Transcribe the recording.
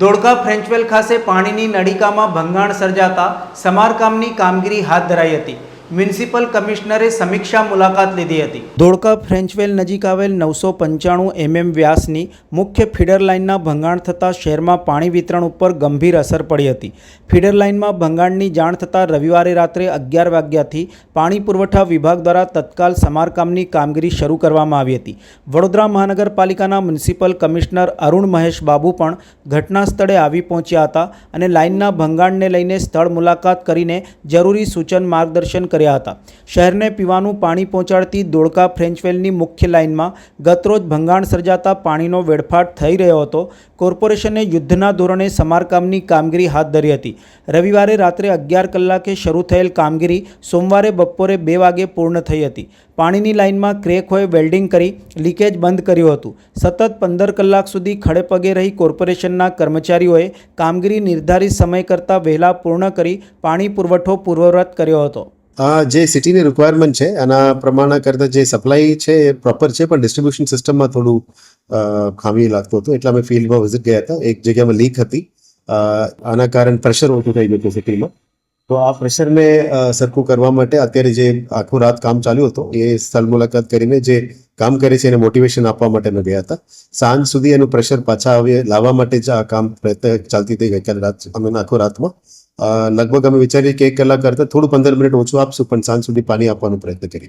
ધોળકા ફ્રેન્ચવેલ ખાતે પાણીની નળિકામાં ભંગાણ સર્જાતા સમારકામની કામગીરી હાથ ધરાઈ હતી. મ્યુનિસિપલ કમિશનરે સમીક્ષા મુલાકાત લીધી હતી. ધોળકા ફ્રેન્ચવેલ નજીક આવેલ નવસો પંચાણું એમએમ વ્યાસની મુખ્ય ફીડર લાઇનના ભંગાણ થતાં શહેરમાં પાણી વિતરણ ઉપર ગંભીર અસર પડી હતી. ફીડર લાઇનમાં ભંગાણની જાણ થતાં રવિવારે રાત્રે અગિયાર વાગ્યાથી પાણી પુરવઠા વિભાગ દ્વારા તત્કાલ સમારકામની કામગીરી શરૂ કરવામાં આવી હતી. વડોદરા મહાનગરપાલિકાના મ્યુનિસિપલ કમિશનર અરુણ મહેશ બાબુ પણ ઘટના સ્થળે આવી પહોંચ્યા હતા અને લાઇનના ભંગાણને લઈને સ્થળ મુલાકાત કરીને જરૂરી સૂચન માર્ગદર્શન કર્યા હતા. શહેરને પીવાનું પાણી પહોંચાડતી દોડકા ફ્રેન્ચવેલની મુખ્ય લાઇનમાં ગતરોજ ભંગાણ સર્જાતા પાણીનો વેડફાટ થઈ રહ્યો હતો. કોર્પોરેશને યુદ્ધના ધોરણે સમારકામની કામગીરી હાથ ધરી હતી. રવિવારે રાત્રે અગિયાર કલાકે શરૂ થયેલ કામગીરી સોમવારે બપોરે બે વાગે પૂર્ણ થઈ હતી. પાણીની લાઇનમાં ક્રેક હોય વેલ્ડિંગ કરી લીકેજ બંધ કર્યું હતું. સતત પંદર કલાક સુધી ખડેપગે રહી કોર્પોરેશનના કર્મચારીઓએ કામગીરી નિર્ધારિત સમય કરતાં વહેલા પૂર્ણ કરી પાણી પુરવઠો પૂર્વવત કર્યો હતો. આ જે સિટીની રિક્વાયરમેન્ટ છે આના પ્રમાણે કરતાં જે સપ્લાય છે એ પ્રોપર છે, પણ ડિસ્ટ્રીબ્યુશન સિસ્ટમમાં થોડું ખામી લાગતું હતું. એટલે અમે ફિલ્ડમાં વિઝિટ ગયા હતા. એક જગ્યામાં લીક હતી. આના કારણે પ્રેશર ઓછું થઈ ગયું હતું સિટીમાં તો આ પ્રેશરને સરખું કરવા માટે અત્યારે જે આખું રાત કામ ચાલ્યું હતું, એ સ્થળ મુલાકાત કરીને જે કામ કરે છે એને મોટિવેશન આપવા માટે અમે ગયા હતા. સાંજ સુધી એનું પ્રેશર પાછા આવે, લાવવા માટે જ આ કામ પ્રયત્ન ચાલતી હતી ગઈકાલે રાત, અમે આખો રાતમાં. લગભગ અમે વિચારીએ કે એક કલાક કરતાં થોડું પંદર મિનિટ ઓછું આપશું, પણ સાંજ સુધી પાણી આપવાનો પ્રયત્ન કરીએ.